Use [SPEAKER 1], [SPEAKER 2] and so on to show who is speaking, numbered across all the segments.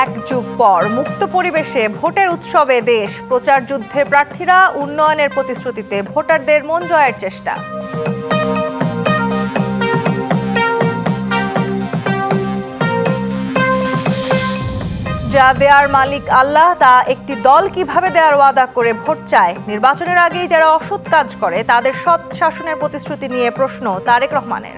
[SPEAKER 1] এক যুগ পর মুক্ত পরিবেশে ভোটের উৎসবে দেশ, প্রচার যুদ্ধে প্রার্থীরা উন্নয়নের প্রতিশ্রুতিতে ভোটারদের মন জয়ের চেষ্টা। যা দেয়ার মালিক আল্লাহ, তা একটি দল কীভাবে দেওয়ার ওয়াদা করে ভোট চায়? নির্বাচনের আগেই যারা অসৎ কাজ করে, তাদের সৎ শাসনের প্রতিশ্রুতি নিয়ে প্রশ্ন তারেক রহমানের।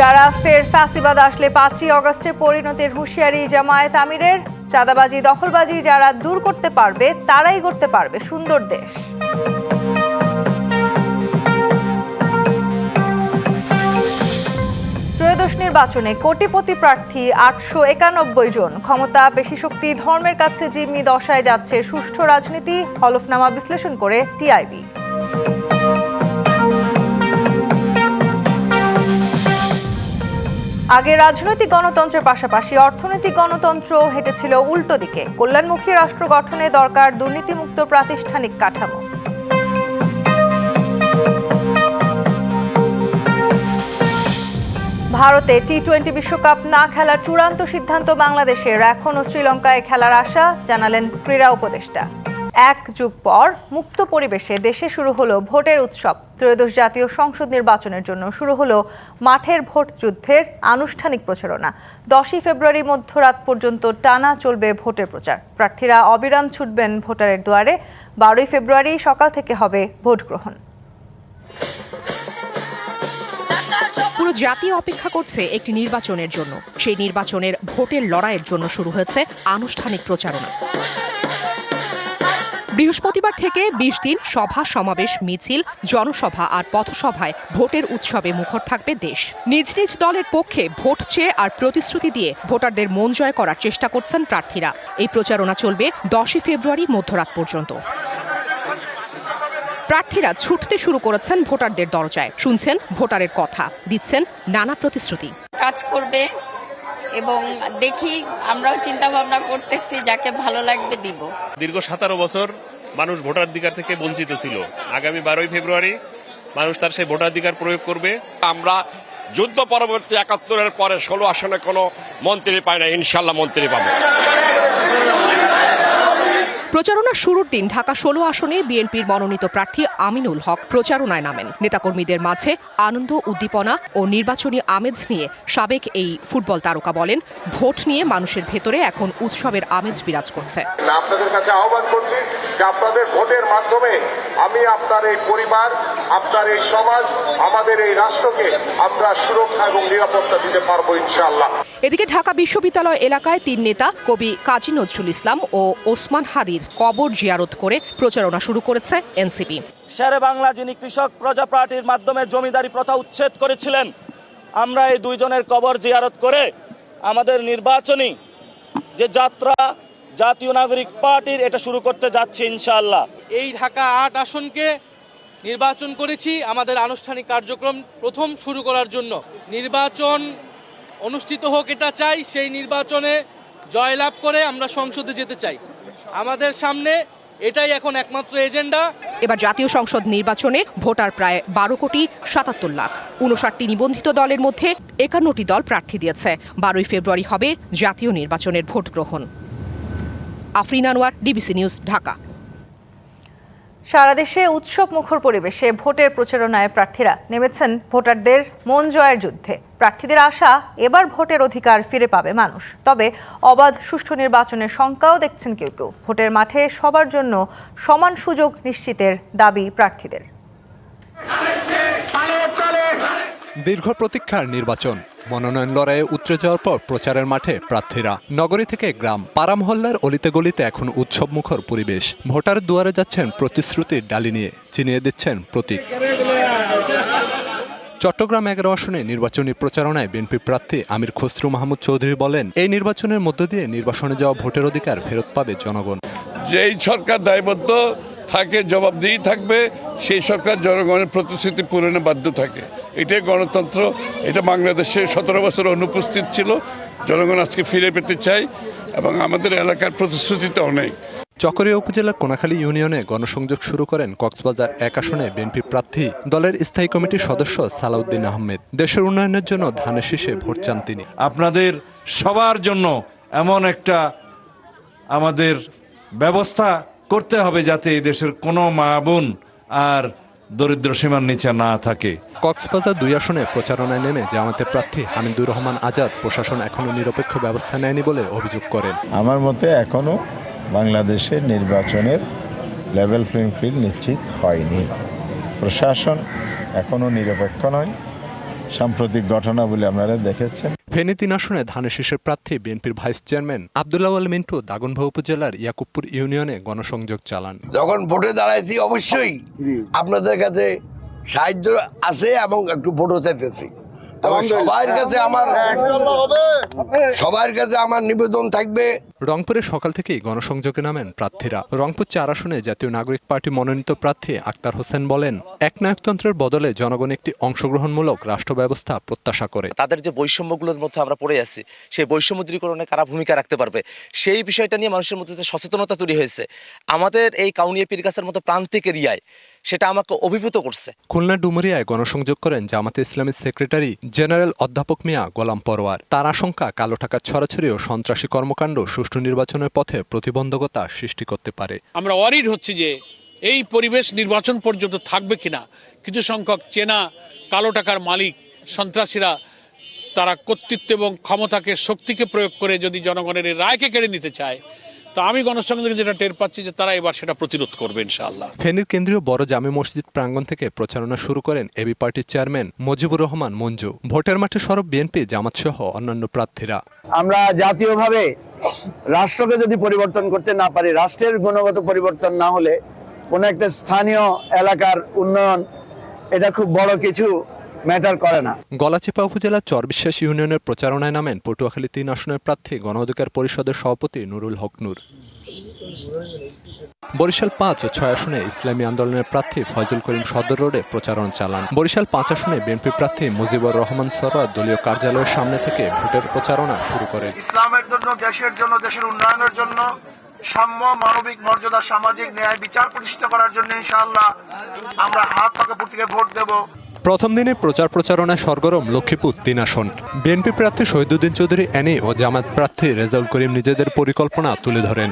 [SPEAKER 1] যারা ফের ফ্যাসিবাদ আসলে পাঁচই অগস্টে পরিণতির হুঁশিয়ারি জামায়াত আমিরের, চাঁদাবাজি, দখলবাজি যারা দূর করতে পারবে, তারাই করতে পারবে সুন্দর দেশ। ত্রয়োদশ নির্বাচনে কোটিপতি প্রার্থী আটশো একানব্বই জন। ক্ষমতা পেশি শক্তি, ধর্মের কাছে জিম্মি দশায় যাচ্ছে সুষ্ঠু রাজনীতি, হলফনামা বিশ্লেষণ করে টিআইবি। আগে রাজনৈতিক গণতন্ত্রের পাশাপাশি অর্থনৈতিক গণতন্ত্র হেঁটেছিল উল্টো দিকে। কল্যাণমুখী রাষ্ট্র গঠনে দরকার দুর্নীতিমুক্ত প্রাতিষ্ঠানিক কাঠামো। ভারতে টি টোয়েন্টি বিশ্বকাপ না খেলার চূড়ান্ত সিদ্ধান্ত বাংলাদেশের। এখনও শ্রীলঙ্কায় খেলার আশা, জানালেন ক্রীড়া উপদেষ্টা। এক যুগ পর মুক্ত পরিবেশে দেশে শুরু হলো ভোটের উৎসব। ত্রয়োদশ জাতীয় সংসদ নির্বাচনের জন্য শুরু হলো মাঠের ভোট যুদ্ধের আনুষ্ঠানিক প্রচারণা। দশই ফেব্রুয়ারি মধ্যরাত পর্যন্ত টানা চলবে ভোটের প্রচার। প্রার্থীরা অবিরাম ছুটবেন ভোটারের দুয়ারে। বারোই ফেব্রুয়ারি সকাল থেকে হবে ভোট গ্রহণ।
[SPEAKER 2] পুরো জাতি অপেক্ষা করছে একটি নির্বাচনের জন্য। সেই নির্বাচনের ভোটের লড়াইয়ের জন্য শুরু হয়েছে আনুষ্ঠানিক প্রচারণা। বৃহস্পতিবার থেকে বিশ দিন সভা, সমাবেশ, মিছিল, জনসভা আর পথসভায় ভোটের উৎসবে মুখর থাকবে দেশ। নিজ নিজ দলের পক্ষে ভোট চেয়ে আর প্রতিশ্রুতি দিয়ে ভোটারদের মন জয় করার চেষ্টা করছেন প্রার্থীরা। এই প্রচারণা চলবে দশই ফেব্রুয়ারি মধ্যরাত পর্যন্ত। প্রার্থীরা ছুটতে শুরু করেছেন ভোটারদের দরজায়। শুনছেন ভোটারের কথা, দিচ্ছেন নানা প্রতিশ্রুতি।
[SPEAKER 3] কাজ করবে এবং দেখি আমরাও চিন্তা ভাবনা করতেছি যাকে ভালো লাগবে দিব।
[SPEAKER 4] দীর্ঘ সতেরো বছর মানুষ ভোটাধিকার থেকে বঞ্চিত ছিল। আগামী বারোই ফেব্রুয়ারি মানুষ তার সেই ভোটাধিকার প্রয়োগ করবে।
[SPEAKER 5] আমরা যুদ্ধ পরবর্তী একাত্তরের পরে ষোলো আসনে কোনো মন্ত্রী পাই না ইনশাল্লাহ মন্ত্রী পাবো।
[SPEAKER 2] প্রচারণা শুরুর দিন ঢাকা ষোলো আসনে বিএনপির মনোনীত প্রার্থী আমিনুল হক প্রচারণায় নামেন। নেতাকর্মীদের মাঝে আনন্দ উদ্দীপনা ও নির্বাচনী আমেজ নিয়ে সাবেক এই ফুটবল তারকা বলেন ভোট নিয়ে মানুষের ভেতরে এখন উৎসবের আমেজ বিরাজ করছে।
[SPEAKER 6] আপনাদের কাছে আহ্বান করছি যে আপনাদের ভোটের মাধ্যমে আমি আপনার এই পরিবার আপনার এই সমাজ আমাদের এই রাষ্ট্রকে আমরা সুরক্ষা এবং নিরাপত্তা দিতে পারব ইনশাআল্লাহ।
[SPEAKER 2] এদিকে ঢাকা বিশ্ববিদ্যালয় এলাকায় তিন নেতা কবি কাজী নজরুল ইসলাম ও ওসমান হাদির কবর জিয়ারত করে প্রচারণা শুরু করেছে এনসিপি।
[SPEAKER 7] শেরে বাংলা যিনি কৃষক প্রজা পার্টির মাধ্যমে জমিদারি প্রথা উচ্ছেদ করেছিলেন আমরা এই দুইজনের কবর জিয়ারত করে আমাদের নির্বাচনী যে যাত্রা জাতীয় নাগরিক পার্টির এটা শুরু করতে যাচ্ছে ইনশাআল্লাহ।
[SPEAKER 8] এই ঢাকা আট আসনকে নির্বাচন করেছি আমাদের আনুষ্ঠানিক কার্যক্রম প্রথম শুরু করার জন্য। নির্বাচন অনুষ্ঠিত হোক এটা চাই সেই নির্বাচনে জয়লাভ করে আমরা সংসদে যেতে চাই। আমাদের সামনে এটাই এখন একমাত্র এজেন্ডা।
[SPEAKER 2] এবার জাতীয় সংসদ নির্বাচনে ভোটার প্রায় বারো কোটি সাতাত্তর লাখ। উনষাটটি নিবন্ধিত দলের মধ্যে একান্নটি দল প্রার্থী দিয়েছে। বারোই ফেব্রুয়ারি হবে জাতীয় নির্বাচনের ভোট গ্রহণ। Afrin Anwar DBC news Dhaka.
[SPEAKER 1] সারা দেশে উৎসব মুখর পরিবেশে ভোটের প্রচারণায় প্রার্থীরা নেমেছেন ভোটারদের মন জয়ের যুদ্ধে। প্রার্থীদের আশা, এবার ভোটের অধিকার ফিরে পাবে মানুষ। তবে অবাধ সুষ্ঠু নির্বাচনের শঙ্কাও দেখছেন কেউ কেউ। ভোটের মাঠে সবার জন্য সমান সুযোগ নিশ্চিতের দাবি প্রার্থীদের।
[SPEAKER 9] দীর্ঘ প্রতীক্ষার নির্বাচন, মনোনয়ন লড়াইয়ে উতরে যাওয়ার পর প্রচারের মাঠে প্রার্থীরা। নগরী থেকে গ্রাম, পাড়া মহল্লার অলিতে গলিতে এখন উৎসব মুখর পরিবেশ। ভোটার দুয়ারে যাচ্ছেন প্রতিশ্রুতির ডালি নিয়ে চিনিয়ে দিচ্ছেন প্রতীক। চট্টগ্রাম এগারো আসনে নির্বাচনী প্রচারণায় বিএনপি প্রার্থী আমির খসরু মাহমুদ চৌধুরী বলেন, এই নির্বাচনের মধ্য দিয়ে নির্বাসনে যাওয়া ভোটের অধিকার ফেরত পাবে জনগণ।
[SPEAKER 10] যেই সরকার দায়বদ্ধ থাকে, জবাবদিহি থাকবে, সেই সরকার জনগণের প্রতিশ্রুতি পূরণে বাধ্য থাকে। এটাই গণতন্ত্র, এটা বাংলাদেশে সতেরো বছর অনুপস্থিত ছিল। জনগণ আজকে ফিরে পেতে চাই এবং আমাদের এলাকার প্রতিশ্রুতি তো অনেক।
[SPEAKER 9] চকরিয়া উপজেলার কোনাখালী ইউনিয়নে গণসংযোগ শুরু করেন কক্সবাজার এক আসনে বিএনপি প্রার্থী দলের স্থায়ী কমিটির সদস্য সালাউদ্দিন আহমেদ। দেশের উন্নয়নের জন্য ধানের শীষে ভোট চান তিনি।
[SPEAKER 11] আপনাদের সবার জন্য এমন একটা আমাদের ব্যবস্থা করতে হবে যাতে এই দেশের কোনো মা বোন আর দরিদ্র সীমার নিচে না থাকে।
[SPEAKER 9] কক্সবাজার দুই আসনে প্রচারণায় নেমে জামাতের প্রার্থী হামিদুর রহমান আজাদ প্রশাসন এখনও নিরপেক্ষ ব্যবস্থা নেয়নি বলে অভিযোগ করেন।
[SPEAKER 12] আমার মতে এখনও বাংলাদেশের নির্বাচনের লেভেল প্লেইং ফিল্ড নিশ্চিত হয়নি। প্রশাসন এখনও নিরপেক্ষ নয়। সাম্প্রতিক ঘটনাবলী আপনারা দেখেছেন।
[SPEAKER 9] ফেনী তিন আসনে ধানের শীষের প্রার্থী বিএনপির ভাইস চেয়ারম্যান আবদুল্লাহ আল মিন্টু দাগনভা উপজেলার ইয়াকুবপুর ইউনিয়নে গণসংযোগ চালান।
[SPEAKER 13] যখন ভোটে দাঁড়াইছি অবশ্যই আপনাদের কাছে সাহায্য আছে এবং একটু ভোটও চাইতেছি। সবার কাছে আমার সবার কাছে আমার নিবেদন থাকবে
[SPEAKER 9] রংপুরে সকাল থেকেই গণসংযোগে নামেন প্রার্থীরা। রংপুর চার আসনে জাতীয় নাগরিক পার্টি মনোনীত প্রার্থী আক্তার হোসেন বলেন একনায়কতন্ত্রের বদলে জনগণ একটি অংশগ্রহণমূলক রাষ্ট্র ব্যবস্থা প্রত্যাশা করে।
[SPEAKER 14] তাদের যে বৈষম্যগুলোর মধ্যে আমরা পড়ে আছি সেই বৈষম্য দূরীকরণে কারা ভূমিকা রাখতে পারবে সেই বিষয়টা নিয়ে মানুষের মধ্যে যে সচেতনতা তৈরি হয়েছে আমাদের এই কাউনিয়া পীরগাছের মতো প্রান্তিক এরিয়ায় সেটা আমাকে অভিভূত করছে।
[SPEAKER 9] খুলনা ডুমুরিয়ায় গণসংযোগ করেন জামাতে ইসলামীর সেক্রেটারি জেনারেল অধ্যাপক মিয়া গোলাম পরোয়ার। তার আশঙ্কা কালো টাকা ছড়াছড়ি ও সন্ত্রাসী কর্মকাণ্ড সুষ্ঠু নির্বাচনের পথে প্রতিবন্ধকতা সৃষ্টি করতে পারে।
[SPEAKER 15] আমরা অরিড হচ্ছি যে এই পরিবেশ নির্বাচন পর্যন্ত থাকবে কিনা। কিছু সংখ্যক চেনা কালো টাকার মালিক, সন্ত্রাসীরা, তারা কর্তৃত্ব এবং ক্ষমতাকে, শক্তিকে প্রয়োগ করে যদি জনগণের রায়কে কেড়ে নিতে চায় তো আমি গণসংযোগে যেটা টের পাচ্ছি যে তারা এবার সেটা প্রতিরোধ করবে ইনশাআল্লাহ।
[SPEAKER 9] ফেনীর কেন্দ্রীয় বড় জামে মসজিদ প্রাঙ্গণ থেকে প্রচারণা শুরু করেন এবি পার্টির চেয়ারম্যান মুজিবুর রহমান মঞ্জু। ভোটের মাঠে সরব বিএনপি জামাত সহ অন্যান্য প্রার্থীরা।
[SPEAKER 13] আমরা জাতীয়ভাবে রাষ্ট্রকে যদি পরিবর্তন করতে না পারি রাষ্ট্রের গুণগত পরিবর্তন না হলে কোনো একটা স্থানীয় এলাকার উন্নয়ন এটা খুব বড় কিছু ম্যাটার করে না।
[SPEAKER 9] গলাচিপা উপজেলার চরবিশ্বাস ইউনিয়নের প্রচারণায় নামেন পটুয়াখালী তিন আসনের প্রার্থী গণ অধিকার পরিষদের সভাপতি নুরুল হক নূর। বরিশাল পাঁচ ও ছয় আসনে ইসলামী আন্দোলনের প্রার্থী ফয়জুল করিম সদর রোডে প্রচারণ চালান। বরিশাল পাঁচ আসনে বিএনপি প্রার্থী মুজিবুর রহমান সরোয়ার দলীয় কার্যালয়ের সামনে থেকে ভোটের প্রচারণা শুরু করে।
[SPEAKER 6] ইসলামের জন্য দেশের জন্য দেশের উন্নয়নের জন্য সাম্য মানবিক মর্যাদা সামাজিক ন্যায় বিচার প্রতিষ্ঠা করার জন্য ইনশাআল্লাহ আমরা হাত থেকে ভোট দেব।
[SPEAKER 9] প্রথম দিনে প্রচার প্রচারণায় সরগরম লক্ষ্মীপুর তিন আসন। বিএনপি প্রার্থী শহীদুদ্দিন চৌধুরী এনি ও জামাত প্রার্থী রেজাউল করিম নিজেদের পরিকল্পনা তুলে ধরেন।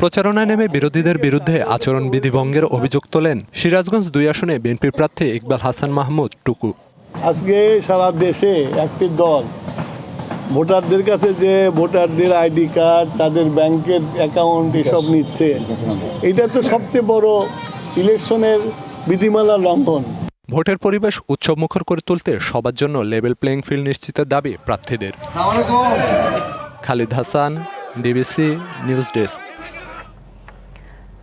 [SPEAKER 9] প্রচারণায় নেমে বিরোধীদের বিরুদ্ধে আচরণবিধি ভঙ্গের অভিযোগ তোলেন সিরাজগঞ্জ দুই আসনে বিএনপি প্রার্থী ইকবাল হাসান মাহমুদ টুকু।
[SPEAKER 16] আজকে সারা দেশে একটি দল ভোটারদের কাছে যে ভোটারদের আইডি কার্ড, তাদের ব্যাংকের অ্যাকাউন্ট এসব নিচ্ছে, এটা তো সবচেয়ে বড় ইলেকশনের বিধিমালা লঙ্ঘন।
[SPEAKER 9] ভোটের পরিবেশ উৎসবমুখর করে তুলতে সবার জন্য লেভেল প্লেইং ফিল্ড নিশ্চিতের দাবি প্রার্থীদের। Khalid Hasan DBC news desk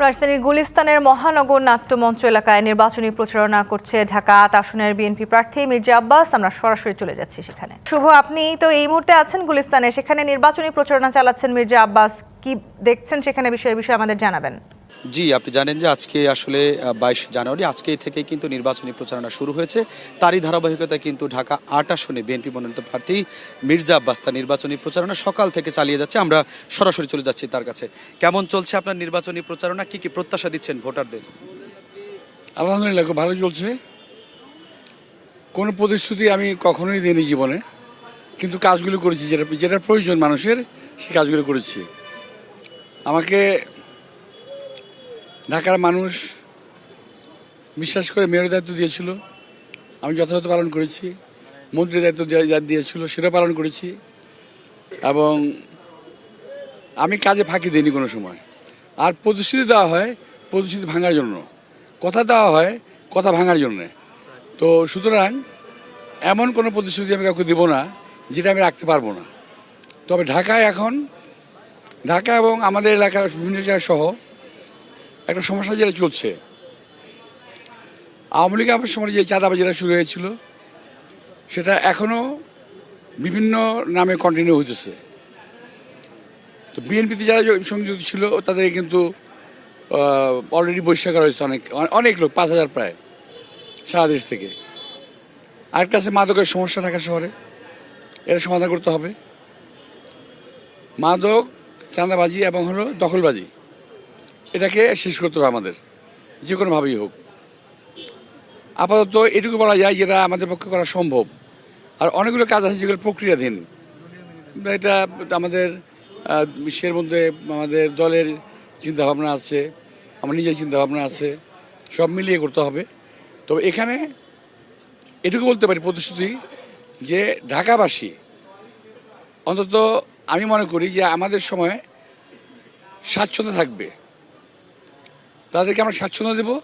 [SPEAKER 1] রাজধানীর গুলিস্তানের মহানগর নাট্যমঞ্চ এলাকায় নির্বাচনী প্রচারণা করছে ঢাকা আট আসনের বিএনপি প্রার্থী মির্জা আব্বাস। আমরা সরাসরি চলে যাচ্ছি সেখানে। শুভ আপনি তো এই মুহূর্তে আছেন গুলিস্তানে। সেখানে নির্বাচনী প্রচারণা চালাচ্ছেন মির্জা আব্বাস। কি দেখছেন সেখানে বিষয়ে বিষয়ে আমাদের জানাবেন।
[SPEAKER 17] জি, আপনি জানেন যে আজকে আসলে বাইশ জানুয়ারি আজকে থেকে কিন্তু নির্বাচনী প্রচারণা শুরু হয়েছে। তারই ধারাবাহিকতায় কিন্তু ঢাকা আট আসনে বিএনপি মনোনীত প্রার্থী মির্জা আব্বাস তার নির্বাচনী প্রচারণা সকাল থেকে চালিয়ে যাচ্ছে। আমরা সরাসরি চলে যাচ্ছি তার কাছে। কেমন চলছে আপনার নির্বাচনী প্রচারণা? কি কি প্রত্যাশা দিচ্ছেন ভোটারদের?
[SPEAKER 18] আলহামদুলিল্লাহ ভালো চলছে। কোনো প্রতিশ্রুতি আমি কখনোই দিইনি জীবনে। কিন্তু কাজগুলো করেছি, যেটা যেটা প্রয়োজন মানুষের, সে কাজগুলো করেছি। আমাকে ঢাকার মানুষ বিশ্বাস করে মেয়রের দায়িত্ব দিয়েছিল। আমি যথাযথ পালন করেছি, মন্ত্রীর দায়িত্ব দিয়েছিল সেটা পালন করেছি এবং আমি কাজে ফাঁকি দিইনি কোনো সময়। আর প্রতিশ্রুতি দেওয়া হয় প্রতিশ্রুতি ভাঙার জন্য। কথা দেওয়া হয় কথা ভাঙার জন্য। তো সুতরাং এমন কোনো প্রতিশ্রুতি আমি কাউকে দেবো না, যেটা আমি রাখতে পারব না। তবে ঢাকায় এখন, ঢাকা এবং আমাদের এলাকার বিভিন্ন জায়গা সহ একটা সমস্যা যেটা চলছে। আওয়ামী লীগ আমার সময় যে চাঁদাবাজিরা শুরু হয়েছিল, সেটা এখনও বিভিন্ন নামে কন্টিনিউ হইতেছে। তো বিএনপিতে যারা সংযুক্ত ছিল তাদের কিন্তু অলরেডি বহিষ্কার করা হয়েছে অনেক অনেক লোক, পাঁচ হাজার প্রায়, সারা দেশ থেকে। আর কাছে মাদকের সমস্যা ঢাকা শহরে, এটা সমাধান করতে হবে। মাদক, চাঁদাবাজি এবং হলো দখলবাজি। এটাকে শেষ করতে হবে আমাদের। যে কোনোভাবেই হোক। আপাতত এটুকু বলা যায় যেটা আমাদের পক্ষে করা সম্ভব। আর অনেকগুলো কাজ আছে যেগুলো প্রক্রিয়াধীন। এটা আমাদের বিশ্বের মধ্যে আমাদের দলের চিন্তাভাবনা আছে, আমার নিজের চিন্তাভাবনা আছে, সব মিলিয়ে করতে হবে। তবে এখানে এটুকু বলতে পারি প্রতিশ্রুতি যে ঢাকাবাসী, অন্তত আমি মনে করি যে আমাদের সময় স্বাচ্ছন্দ্য থাকবে। তাদেরকে আমরা স্বাচ্ছন্দ্য দেবো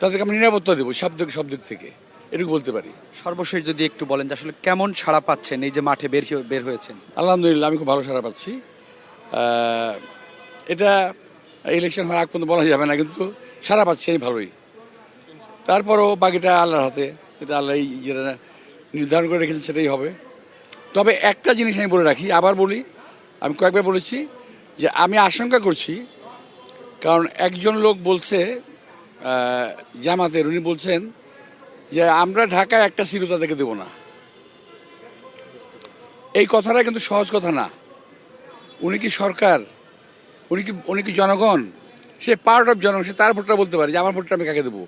[SPEAKER 18] তাদেরকে আমরা নিরাপত্তা দেবো সব দিক সব দিক থেকে। এটুকু বলতে পারি।
[SPEAKER 17] সর্বশেষ যদি একটু বলেন যে আসলে কেমন সাড়া পাচ্ছেন এই যে মাঠে বের বের হয়েছেন?
[SPEAKER 18] আলহামদুলিল্লাহ আমি খুব ভালো সাড়া পাচ্ছি। এটা ইলেকশন হওয়ার আগ পর্যন্ত বলা যাবে না কিন্তু সাড়া পাচ্ছি আমি ভালোই। তারপরও বাকিটা আল্লাহর হাতে এটা আল্লাহ যেটা নির্ধারণ করে রেখেছে সেটাই হবে। তবে একটা জিনিস আমি বলে রাখি আবার বলি আমি কয়েকবার বলেছি যে আমি আশঙ্কা করছি কারণ একজন লোক বলছে জামাতের, উনি বলছেন যে আমরা ঢাকায় একটা সিরো তাদেরকে দেবো না। এই কথাটা কিন্তু সহজ কথা না। উনি কি সরকার? উনি কি উনি কি জনগণ? সে পার্ট অফ জনগণ, সে তার ভোটটা বলতে পারে যে আমার ভোটটা আমি কাকে দেবো?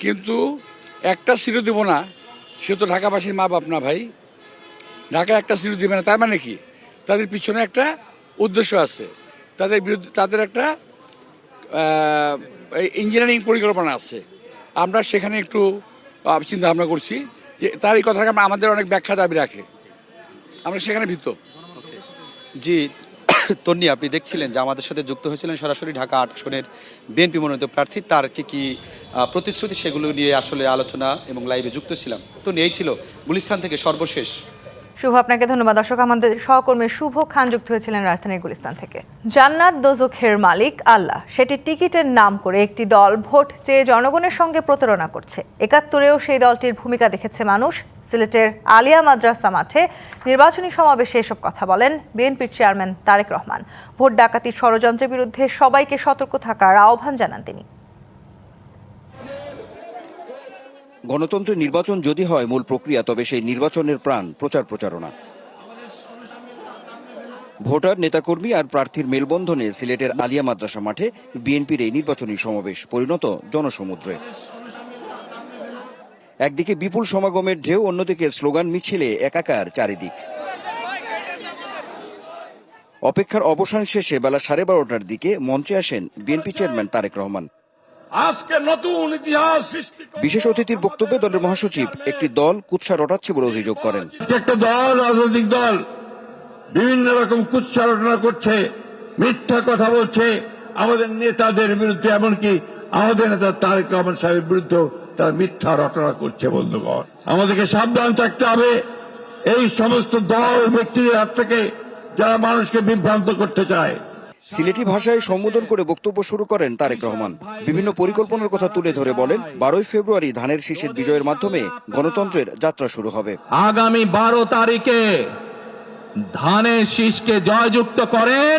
[SPEAKER 18] কিন্তু একটা সিরো দেবো না, সে তো ঢাকাবাসীর মা বাপ না ভাই। ঢাকায় একটা সিরো দেবে না, তার মানে কি? তাদের পিছনে একটা উদ্দেশ্য আছে। তাদের বিরুদ্ধে, তাদের একটা ইঞ্জিনিয়ারিং পরিকল্পনা আছে। আমরা সেখানে একটু চিন্তা ভাবনা করছি যে তার এই কথাটা আমাদের অনেক ব্যাখ্যা দাবি রাখে। আমরা সেখানে ভীত।
[SPEAKER 17] জি, তন্নি, আপনি দেখছিলেন যে আমাদের সাথে যুক্ত হয়েছিলেন সরাসরি ঢাকা আট আসনের বিএনপি মনোনীত প্রার্থী, তার কি কি প্রতিশ্রুতি সেগুলো নিয়ে আসলে আলোচনা এবং লাইভে যুক্ত ছিলাম। তো এই ছিল গুলিস্তান থেকে সর্বশেষ।
[SPEAKER 1] শুভ, আপনাকে ধন্যবাদ। দর্শক, আমাদের সহকর্মী শুভ খান যুক্ত হয়েছিলেন রাজধানীর গুলিস্তান থেকে। জান্নাত দোজখের মালিক আল্লাহ, সেটি টিকিটের নাম করে একটি দল ভোট চেয়ে জনগণের সঙ্গে প্রতারণা করছে। একাত্তরেও সেই দলটির ভূমিকা দেখেছে মানুষ। সিলেটের আলিয়া মাদ্রাসা মাঠে নির্বাচনী সমাবেশে এসব কথা বলেন বিএনপির চেয়ারম্যান তারেক রহমান। ভোট ডাকাতির ষড়যন্ত্রের বিরুদ্ধে সবাইকে সতর্ক থাকার আহ্বান জানান তিনি।
[SPEAKER 19] গণতন্ত্রের নির্বাচন যদি হয় মূল প্রক্রিয়া, তবে সেই নির্বাচনের প্রাণ প্রচার প্রচারণা। ভোটার, নেতাকর্মী আর প্রার্থীর মেলবন্ধনে সিলেটের আলিয়া মাদ্রাসা মাঠে বিএনপির এই নির্বাচনী সমাবেশ পরিণত জনসমুদ্রে। একদিকে বিপুল সমাগমের ঢেউ, অন্যদিকে স্লোগান মিছিলে একাকার চারিদিক। অপেক্ষার অবসান শেষে বেলা সাড়ে বারোটার দিকে মঞ্চে আসেন বিএনপি চেয়ারম্যান তারেক রহমান।
[SPEAKER 20] আজকে নতুন ইতিহাস সৃষ্টি
[SPEAKER 19] বিশেষ অতিথির বক্তব্যে দলের মহাসচিব একটি দল কুৎসা রটাচ্ছে বলে অভিযোগ করেন।
[SPEAKER 20] একটা দল রাজনৈতিক দল বিভিন্ন রকম কুচ্চারণা করছে মিথ্যা কথা বলছে। আমাদের নেতাদের বিরুদ্ধে এমনকি আমাদের নেতা তারেক রহমান সাহেবের বিরুদ্ধেও তারা মিথ্যা রটনা করছে বন্ধুগণ। আমাদেরকে সাবধান থাকতে হবে। এই সমস্ত দল ব্যক্তিদের হাত থেকে যারা মানুষকে বিভ্রান্ত করতে চায়
[SPEAKER 19] সিলেটি ভাষায় সম্বোধন করে বক্তব্য শুরু করেন তারেক রহমান। বিভিন্ন পরিকল্পনার কথা তুলে ধরে বলেন বারোই ফেব্রুয়ারি ধানের শীষের বিজয়ের মাধ্যমে গণতন্ত্রের যাত্রা শুরু হবে।
[SPEAKER 21] আগামী বারো তারিখে ধানের শীষকে জয়যুক্ত করেন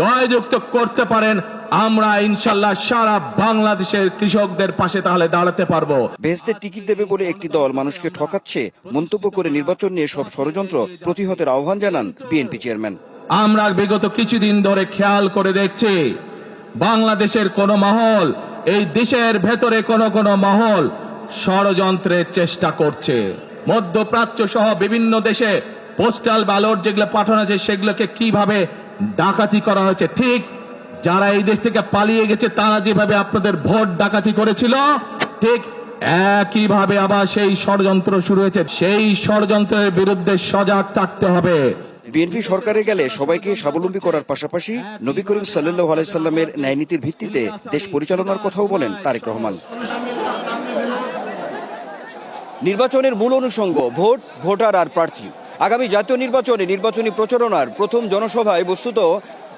[SPEAKER 21] জয়যুক্ত করতে পারেন আমরা ইনশাল্লাহ সারা বাংলাদেশের কৃষকদের পাশে তাহলে দাঁড়াতে পারব।
[SPEAKER 19] বেহেস্তের টিকিট দেবে বলে একটি দল মানুষকে ঠকাচ্ছে মন্তব্য করে নির্বাচন নিয়ে সব ষড়যন্ত্র প্রতিহতের আহ্বান জানান বিএনপি চেয়ারম্যান।
[SPEAKER 21] আমরা বিগত কিছুদিন ধরে খেয়াল করে দেখছি, বাংলাদেশের কোন মহল, এই দেশের ভেতরে কোন কোন মহল ষড়যন্ত্রের চেষ্টা করছে। মধ্যপ্রাচ্য সহ বিভিন্ন দেশে পোস্টাল ব্যালট যেগুলো পাঠানো আছে সেগুলোকে কীভাবে ডাকাতি করা হয়েছে, ঠিক যারা এই দেশ থেকে পালিয়ে গেছে, তারা যেভাবে আপনাদের ভোট ডাকাতি করেছিল, ঠিক একইভাবে আবার সেই ষড়যন্ত্র শুরু হয়েছে। সেই ষড়যন্ত্রের বিরুদ্ধে সজাগ থাকতে হবে।
[SPEAKER 19] বিএনপি সরকারে গেলে সবাইকে স্বাবলম্বী করার পাশাপাশি নবী করিম সাল্লাহ আলাইসাল্লামের ন্যায়নীতির ভিত্তিতে দেশ পরিচালনার কথাও বলেন তারেক রহমান। নির্বাচনের মূল অনুষঙ্গ, ভোট, ভোটার আর প্রার্থী। আগামী জাতীয় নির্বাচনে নির্বাচনী প্রচারণার প্রথম জনসভায় বস্তুত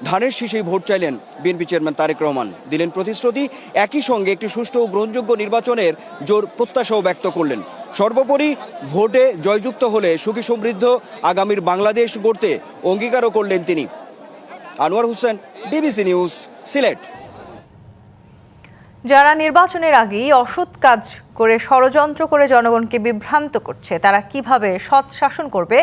[SPEAKER 19] ধানের শীষেই ভোট চাইলেন বিএনপি চেয়ারম্যান তারেক রহমান। দিলেন প্রতিশ্রুতি, একই সঙ্গে একটি সুষ্ঠু ও গ্রহণযোগ্য নির্বাচনের জোর প্রত্যাশাও ব্যক্ত করলেন। সর্বোপরি ভোটে জয়যুক্ত হলে সুখী সমৃদ্ধ আগামীর বাংলাদেশ গড়তে অঙ্গীকারও করলেন তিনি। Anwar Hossain DBC news Sylhet.
[SPEAKER 1] যারা নির্বাচনের আগেই অসৎ কাজ করে ষড়যন্ত্র করে জনগণকে বিভ্রান্ত করছে। তারা কীভাবে সৎ শাসন করবে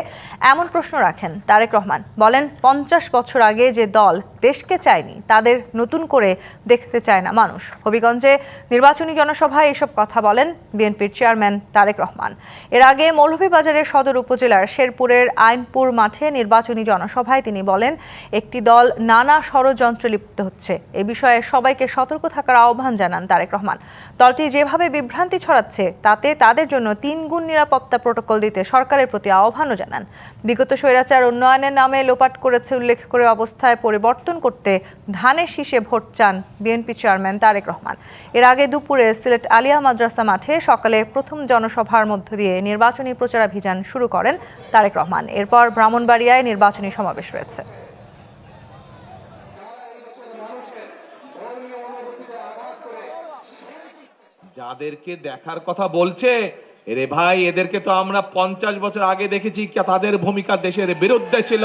[SPEAKER 1] এমন প্রশ্ন রাখেন তারেক রহমান। বলেন, পঞ্চাশ বছর আগে যে দল দেশকে চায়নি, তাদের নতুন করে দেখতে চায় না মানুষ। হবিগঞ্জে নির্বাচনী জনসভায় এসব কথা বলেন বিএনপির চেয়ারম্যান তারেক রহমান। এর আগে মৌলভীবাজারের সদর উপজেলার শেরপুরের আইনপুর মাঠে নির্বাচনী জনসভায় তিনি বলেন, একটি দল নানা ষড়যন্ত্রে লিপ্ত হচ্ছে। এ বিষয়ে সবাইকে সতর্ক থাকার আহ্বান জানান তারেক রহমান। দলটি যেভাবে বিভ্রান্তি ছড়াচ্ছে, তাতে তাদের জন্য তিন গুণ নিরাপত্তা প্রোটোকল দিতে সরকারের প্রতি আহ্বানও জানান। বিগত স্বৈরাচার উন্নয়নের নামে লোপাট করেছে উল্লেখ করে অবস্থায় পরিবর্তন করতে ধানের শীষে ভোট চান বিএনপি চেয়ারম্যান তারেক রহমান। এর আগে দুপুরে সিলেট আলিয়া মাদ্রাসা মাঠে সকালে প্রথম জনসভার মধ্য দিয়ে নির্বাচনী প্রচারাভিযান শুরু করেন তারেক রহমান। এরপর ব্রাহ্মণবাড়িয়ায় নির্বাচনী সমাবেশ রয়েছে।
[SPEAKER 21] যাদেরকে দেখার কথা বলছে রে ভাই, এদেরকে তো আমরা পঞ্চাশ বছর আগে দেখেছি তাদের ভূমিকা দেশের বিরুদ্ধে ছিল।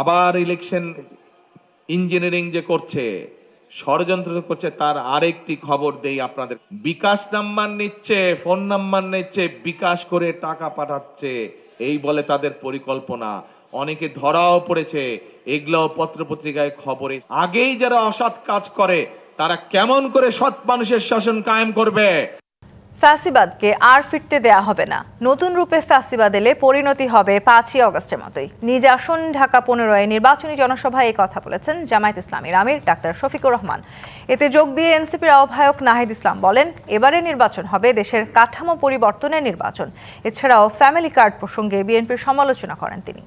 [SPEAKER 21] আবার ইলেকশন ইঞ্জিনিয়ারিং যে করছে, ষড়যন্ত্র করছে, তার আরেকটি খবর দেই আপনাদের। বিকাশ নাম্বার নিচ্ছে, ফোন নাম্বার নিচ্ছে, বিকাশ করে টাকা পাঠাচ্ছে। এই বলে তাদের পরিকল্পনা। অনেকে ধরাও পড়েছে এগুলো পত্রপত্রিকায় খবরে। আগেই যারা অসৎ কাজ করে তারা কেমন করে সৎ মানুষের শাসন কায়েম করবে?
[SPEAKER 1] ফ্যাসিবাদকে আর ফিরতে দেয়া হবে না। নতুন রূপে ফ্যাসিবাদ এলে পরিণতি হবে পাঁচই অগস্টের মতোই। নিজ আসন ঢাকা পনেরোয় নির্বাচনী জনসভায় এই কথা বলেছেন জামায়াত ইসলামীর আমির ডাক্তার শফিকুর রহমান। এতে যোগ দিয়ে এনসিপির আহ্বায়ক নাহিদ ইসলাম বলেন, এবারে নির্বাচন হবে দেশের কাঠামো পরিবর্তনের নির্বাচন। এছাড়াও ফ্যামিলি কার্ড প্রসঙ্গে বিএনপির সমালোচনা করেন তিনি।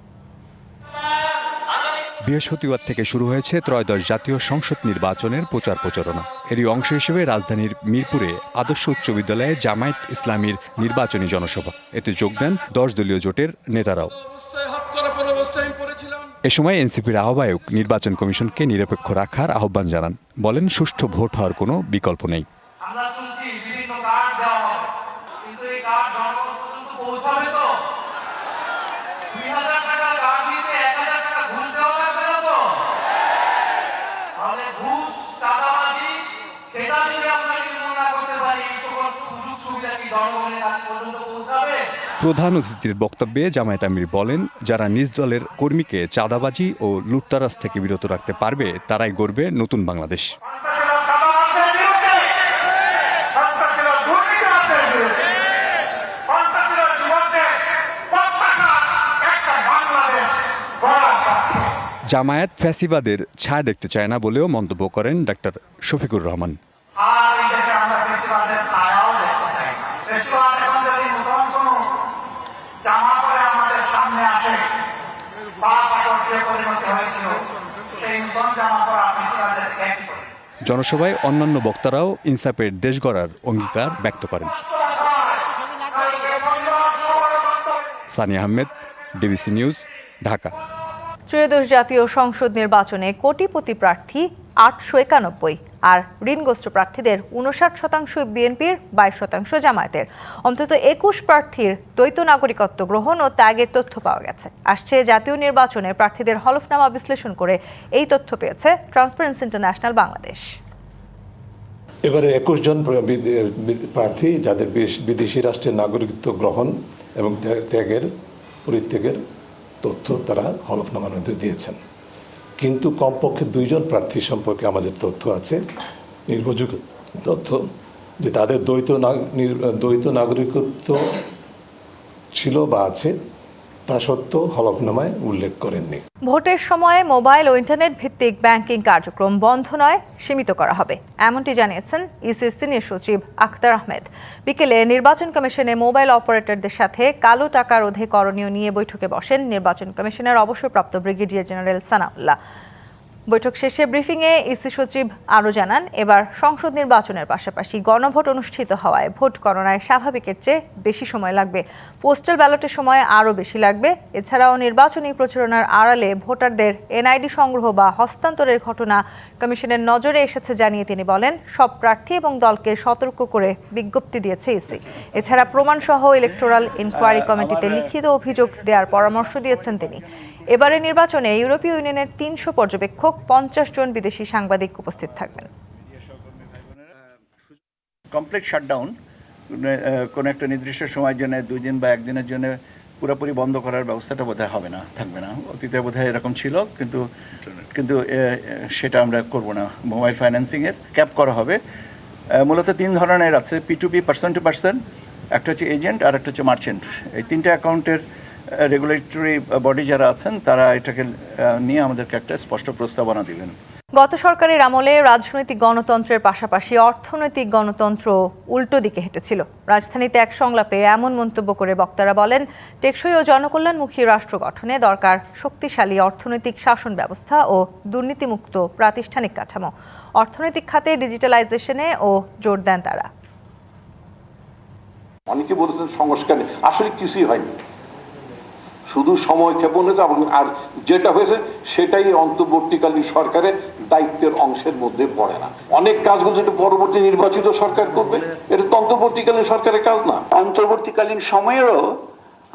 [SPEAKER 22] বৃহস্পতিবার থেকে শুরু হয়েছে ত্রয়োদশ জাতীয় সংসদ নির্বাচনের প্রচার প্রচারণা। এরই অংশ হিসেবে রাজধানীর মিরপুরে আদর্শ উচ্চ বিদ্যালয়ে জামায়াত ইসলামীর নির্বাচনী জনসভা। এতে যোগ দেন দশ দলীয় জোটের নেতারাও। এ সময় এনসিপির আহ্বায়ক নির্বাচন কমিশনকে নিরপেক্ষ রাখার আহ্বান জানান। বলেন সুষ্ঠু ভোট হওয়ার কোনো বিকল্প নেই
[SPEAKER 23] আমরা শুনছি বিভিন্ন কার্ড দেওয়া হবে কিন্তু এই কার্ড জনগণ পর্যন্ত পৌঁছাবে তো দুই হাজার টাকা কার্ড দিতে এক হাজার টাকা ঘুষ দেওয়া লাগবে না তো তাহলে ঘুষ চাঁদাবাজি সেটা যদি আমরা নির্মূল না করতে পারি এই সকল সুযোগ সুবিধা কি জনগণের কাছে পর্যন্ত পৌঁছাবে
[SPEAKER 22] প্রধান অতিথির বক্তব্যে জামায়াত আমির বলেন, যারা নিজ দলের কর্মীকে চাঁদাবাজি ও লুটতারাজ থেকে বিরত রাখতে পারবে, তারাই গড়বে নতুন বাংলাদেশ। জামায়াত ফ্যাসিবাদের ছায়া দেখতে চায় না বলেও মন্তব্য করেন ডাক্তার শফিকুর রহমান
[SPEAKER 23] আর এই দেশে আমরা বেশিরভাগের ছায়াও দেখতে চাই না বেশিরভাগ এখন যদি নতুন কোনো জামা পরে আমাদের সামনে আসে পাঁচ আগস্টে
[SPEAKER 22] জনসভায় অন্যান্য বক্তারাও ইনসাফের দেশ গড়ার অঙ্গীকার ব্যক্ত করেন। Sunny Ahmed, DBC news, Dhaka.
[SPEAKER 1] ত্রয়োদশ জাতীয় সংসদ নির্বাচনে কোটিপতি প্রার্থী আটশো একানব্বই আর ঋণগ্রস্ত প্রার্থীদের উনষাট শতাংশ বিএনপির, বাইশ শতাংশ জামায়াতের। অন্তত একুশ প্রার্থীর দ্বৈত নাগরিকত্ব গ্রহণ ও ত্যাগের তথ্য পাওয়া গেছে। আসছে জাতীয় নির্বাচনে প্রার্থীদের হলফনামা বিশ্লেষণ করে এই তথ্য পেয়েছে ট্রান্সপারেন্সি ইন্টারন্যাশনাল বাংলাদেশ
[SPEAKER 24] এবারে একুশ জন প্রার্থী, যাদের বিদেশি রাষ্ট্রের নাগরিকত্ব গ্রহণ এবং ত্যাগ- ত্যাগের, পরিত্যাগের তথ্য তারা হলফনামার মধ্যে দিয়েছেন। কিন্তু কমপক্ষে দুইজন প্রার্থী সম্পর্কে আমাদের তথ্য আছে, নির্ভরযোগ্য তথ্য, যে তাদের দ্বৈত দ্বৈত নাগরিকত্ব ছিল বা আছে। তা সত্ত্বেও হলফনামায় উল্লেখ করেননি।
[SPEAKER 1] ভোটের সময় মোবাইল ও ইন্টারনেট ভিত্তিক ব্যাংকিং কার্যক্রম বন্ধ নয়, সীমিত করা হবে। এমনটি জানিয়েছেন ইসির সিনিয়র সচিব আখতার আহমেদ। বিকেলে নির্বাচন কমিশনে মোবাইল অপারেটরদের সাথে কালো টাকা রোধে করণীয় নিয়ে বৈঠকে বসেন নির্বাচন কমিশনের অবসরপ্রাপ্ত ব্রিগেডিয়ার জেনারেল সানাউল্লাহ। বৈঠক শেষে ব্রিফিংয়ে ইসি সচিব আরও জানান এবার সংসদ নির্বাচনের পাশাপাশি গণভোট অনুষ্ঠিত হওয়ায় ভোট গণনায় স্বাভাবিকের চেয়ে বেশি সময় লাগবে। পোস্টাল ব্যালটের সময় আরও বেশি লাগবে। এছাড়াও নির্বাচনী প্রচারণার আড়ালে ভোটারদের এনআইডি সংগ্রহ বা হস্তান্তরের ঘটনা কমিশনের নজরে এসেছে জানিয়ে তিনি বলেন সব প্রার্থী এবং দলকে সতর্ক করে বিজ্ঞপ্তি দিয়েছে ইসি। এছাড়া প্রমাণসহ ইলেকটোরাল ইনকোয়ারি কমিটিতে লিখিত অভিযোগ দেওয়ার পরামর্শ দিয়েছেন তিনি। এবারে নির্বাচনে ইউরোপীয় ইউনিয়নের তিনশো পর্যবেক্ষক, পঞ্চাশ জন বিদেশি সাংবাদিক উপস্থিত থাকবেন।
[SPEAKER 25] কমপ্লিট শাটডাউন
[SPEAKER 26] কোনো একটা নির্দিষ্ট সময়ের জন্য দুই দিন বা একদিনের জন্য পুরোপুরি বন্ধ করার ব্যবস্থাটা বোধহয় হবে না, থাকবে না। অতীতে বোধহয় এরকম ছিল, কিন্তু কিন্তু সেটা আমরা করব না। মোবাইল ফাইন্যান্সিংয়ের ক্যাপ করা হবে। মূলত তিন ধরনের আছে P to P person to person একটা হচ্ছে এজেন্ট আর একটা হচ্ছে মার্চেন্ট এই তিনটা অ্যাকাউন্টের রেগুলেটরি বডি যারা আছেন তারা এটাকে নিয়ে আমাদেরকে একটা স্পষ্ট প্রস্তাবনা দিলেন।
[SPEAKER 1] গত সরকারের আমলে রাজনৈতিক গণতন্ত্রের পাশাপাশি অর্থনৈতিক গণতন্ত্র উল্টো দিকে হেঁটেছিল। রাজধানীতে এক সংলাপে এমন মন্তব্য করে বক্তারা বলেন টেকসই ও জনকল্যাণমুখী রাষ্ট্র গঠনে দরকার শক্তিশালী অর্থনৈতিক শাসন ব্যবস্থা ও দুর্নীতিমুক্ত প্রাতিষ্ঠানিক কাঠামো। অর্থনৈতিক খাতে ডিজিটালাইজেশনে ও জোর দেন তারা।
[SPEAKER 27] অনেকে বলেছেন সংস্কার। আসলে কিছুই হয়নি। শুধু সময় ক্ষেপণ হয়েছে এবং আর যেটা হয়েছে সেটাই অন্তর্বর্তীকালীন সরকারের দায়িত্বের অংশের মধ্যে পড়ে না। অনেক কাজগুলো যেটা পরবর্তী নির্বাচিত সরকার করবে, এটা তো অন্তর্বর্তীকালীন সরকারের কাজ না।
[SPEAKER 28] অন্তর্বর্তীকালীন সময়েরও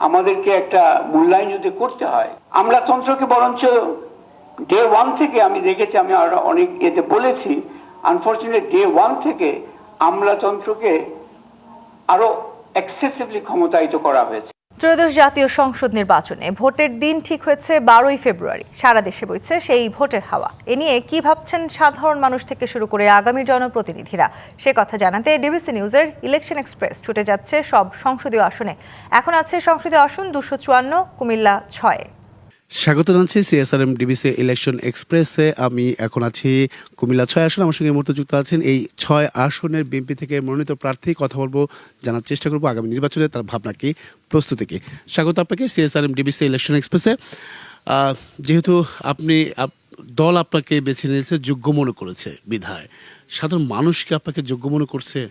[SPEAKER 28] আমাদেরকে একটা মূল্যায়ন যদি করতে হয়, আমলাতন্ত্রকে বরঞ্চ ডে ওয়ান থেকে আমি দেখেছি, আমি আরও অনেক এতে বলেছি আনফর্চুনেট ডে ওয়ান থেকে আমলাতন্ত্রকে আরও এক্সেসিভলি ক্ষমতায়িত করা হয়েছে।
[SPEAKER 1] ত্রয়োদশ জাতীয় সংসদ নির্বাচনে ভোটের দিন ঠিক হয়েছে বারোই ফেব্রুয়ারি। সারা দেশে বইছে সেই ভোটের হাওয়া। এ নিয়ে কি ভাবছেন সাধারণ মানুষ থেকে শুরু করে আগামী জনপ্রতিনিধিরা? সে কথা জানাতে ডিবিসি নিউজের ইলেকশন এক্সপ্রেস ছুটে যাচ্ছে সব সংসদীয় আসনে। এখন আছে সংসদীয় আসন দুশো চুয়ান্ন, কুমিল্লা ছয়ে।
[SPEAKER 25] স্বাগত জানাচ্ছি সিএসআরএম ডিবিসি ইলেকশন এক্সপ্রেসে আমি এখন আছি কুমিল্লা ছয় আসন। আমার সঙ্গে মুহূর্তে যুক্ত আছেন এই ছয় আসনের বিএনপি থেকে মনোনীত প্রার্থী। কথা বলব, জানার চেষ্টা করব আগামী নির্বাচনে তার ভাবনা কি, প্রস্তুতি কি। স্বাগত আপনাকে সিএসআরএম ডিবিসি ইলেকশন এক্সপ্রেসে যেহেতু আপনি আপ- দল আপনাকে বেছে নিয়েছে, যোগ্য মনে করেছে বিধায়। সাধারণ মানুষ কি আপনাকে যোগ্য মনে করছে?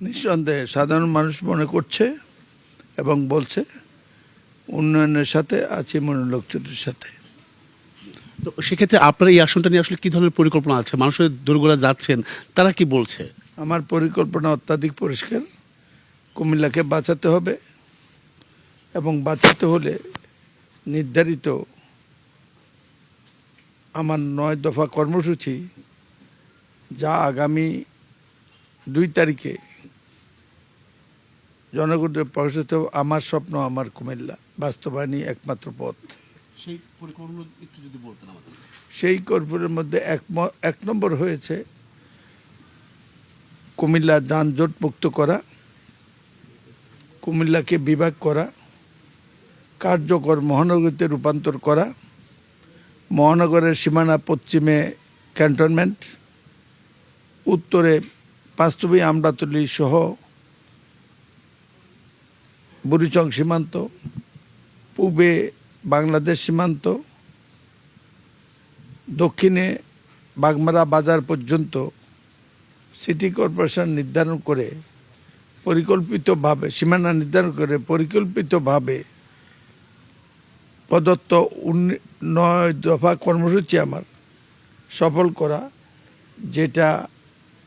[SPEAKER 29] নিঃসন্দেহে সাধারণ মানুষ মনে করছে এবং বলছে। উন্নয়নের সাথে আছে মনে লোকজনের সাথে।
[SPEAKER 25] তো সেক্ষেত্রে আপনার এই আসনটা নিয়ে আসলে কি ধরনের পরিকল্পনা আছে? মানুষের দূরগোড়া যাচ্ছেন তারা কি বলছে?
[SPEAKER 29] আমার পরিকল্পনা অত্যাধিক পরিষ্কার। কুমিল্লাকে বাঁচাতে হবে এবং বাঁচাতে হলে নির্ধারিত আমার নয় দফা কর্মসূচি যা আগামী দুই তারিখে জনগণের প্রকাশিত আমার স্বপ্ন আমার কুমিল্লা। বাস্তবায়নই একমাত্র পথ।
[SPEAKER 25] সেই
[SPEAKER 29] কর্পূরের মধ্যে এক এক নম্বর হয়েছে কুমিল্লা যানজট মুক্ত করা কুমিল্লাকে বিভাগ করা কার্যকর মহানগরীতে রূপান্তর করা মহানগরের সীমানা পশ্চিমে ক্যান্টনমেন্ট উত্তরে পাঁচতুবি আমরাতলি সহ বুড়িচং সীমান্ত, পূবে বাংলাদেশ সীমান্ত, দক্ষিণে বাগমারা বাজার পর্যন্ত সিটি কর্পোরেশন নির্ধারণ করে পরিকল্পিতভাবে, সীমানা নির্ধারণ করে পরিকল্পিতভাবে প্রদত্ত উন্নয় দফা কর্মসূচি আমার সফল করা, যেটা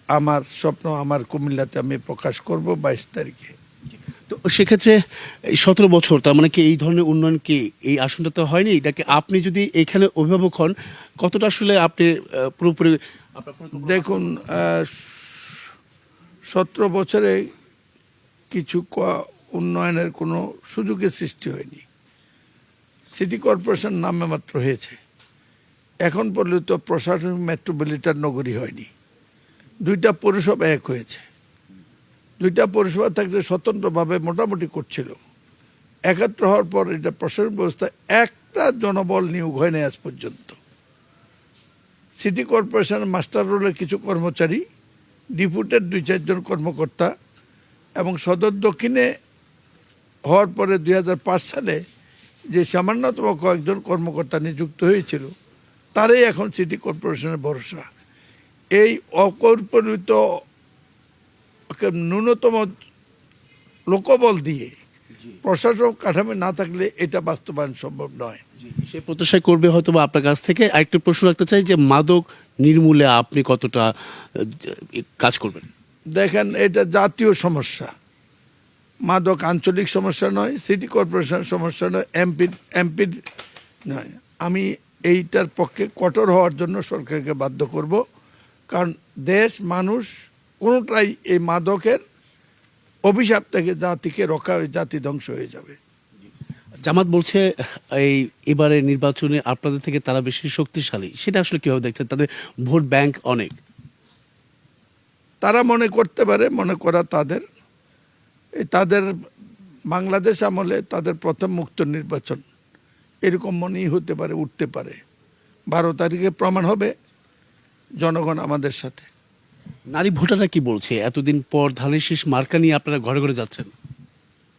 [SPEAKER 29] আমার স্বপ্ন, আমার কুমিল্লাতে আমি প্রকাশ করব বাইশ তারিখে।
[SPEAKER 25] তো সেক্ষেত্রে এই সতেরো বছর তার মানে কি এই ধরনের উন্নয়ন কি এই আসনটা তো হয়নি? এটাকে আপনি যদি এখানে অভিভাবক হন কতটা আসলে আপনি পুরোপুরি
[SPEAKER 29] দেখুন সতেরো বছরে কিছু ক- উন্নয়নের কোনো সুযোগের সৃষ্টি হয়নি। সিটি কর্পোরেশন নামে মাত্র হয়েছে। এখন পর্যন্ত প্রশাসনিক মেট্রোপলিটন নগরী হয়নি। দুইটা পৌরসভা এক হয়েছে। দুইটা পৌরসভা থাকলে স্বতন্ত্রভাবে মোটামুটি করছিল। একাত্র হওয়ার পর এটা প্রশাসন ব্যবস্থা একটা জনবল নিয়োগ হয়নি আজ পর্যন্ত। সিটি কর্পোরেশনের মাস্টার রোলের কিছু কর্মচারী ডিপুটেড দুই চারজন কর্মকর্তা এবং সদর দক্ষিণে হওয়ার পরে দুই হাজার পাঁচ সালে যে সামান্যতম কয়েকজন কর্মকর্তা নিযুক্ত হয়েছিল, তারাই এখন সিটি কর্পোরেশনের ভরসা। এই অকল্পিত ন্যূনতম লোকবল দিয়ে প্রশাসক কাঠামো না থাকলে এটা বাস্তবায়ন সম্ভব নয়।
[SPEAKER 25] সে প্রত্যাশায় করবে হয়তো বা আপনার কাছ থেকে। আরেকটু প্রশ্ন রাখতে চাই যে মাদক নির্মূলে আপনি কতটা কাজ করবেন?
[SPEAKER 29] দেখেন এটা জাতীয় সমস্যা। মাদক আঞ্চলিক সমস্যা নয় সিটি কর্পোরেশনের সমস্যা নয় এমপির এমপির নয়। আমি এইটার পক্ষে কঠোর হওয়ার জন্য সরকারকে বাধ্য করব। কারণ দেশ মানুষ কোনোটাই এই মাদকের অভিশাপ থেকে জাতিকে রক্ষা জাতি ধ্বংস হয়ে যাবে।
[SPEAKER 25] জামাত বলছে এই এবারে নির্বাচনে আপনাদের থেকে তারা বেশি শক্তিশালী। সেটা আসলে কীভাবে দেখছেন? তাদের ভোট ব্যাংক অনেক।
[SPEAKER 29] তারা মনে করতে পারে মনে করা তাদের। এই তাদের বাংলাদেশ আমলে তাদের প্রথম মুক্ত নির্বাচন এরকম মনেই হতে পারে উঠতে পারে। বারো তারিখে প্রমাণ হবে জনগণ আমাদের সাথে।
[SPEAKER 25] নারী ভোটাররা কি বলছে? এতদিন পর ধানের শীষ মার্কা নিয়ে আপনারা ঘরে ঘরে যাচ্ছেন।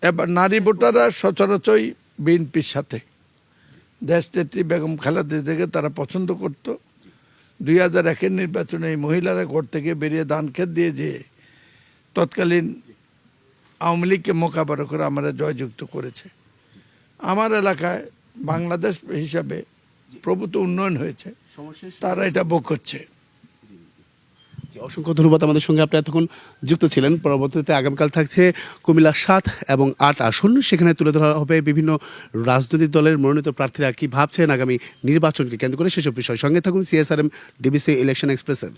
[SPEAKER 29] এবার নারী ভোটাররা সচরাচরই বিএনপির সাথে। দেশ নেত্রী বেগম খালেদা থেকে তারা পছন্দ করত। দুই হাজার একের নির্বাচনে এই মহিলারা ঘর থেকে বেরিয়ে দান খেত দিয়ে যে তৎকালীন আওয়ামী লীগকে মোকাবেলা করে আমরা জয়যুক্ত করেছে। আমার এলাকায় বাংলাদেশ হিসাবে প্রভূত উন্নয়ন হয়েছে। তারা এটা ভোগ করছে।
[SPEAKER 25] অসংখ্য ধন্যবাদ আমাদের সঙ্গে। আপনি এতক্ষণ যুক্ত ছিলেন। পরবর্তীতে আগামীকাল থাকছে কুমিল্লা সাত এবং আট আসন। সেখানে তুলে ধরা হবে বিভিন্ন রাজনৈতিক দলের মনোনীত প্রার্থীরা কি ভাবছেন আগামী নির্বাচনকে কেন্দ্র করে? সেসব বিষয় সঙ্গে থাকুন সিএসআরএম ডিবিসি ইলেকশন এক্সপ্রেসের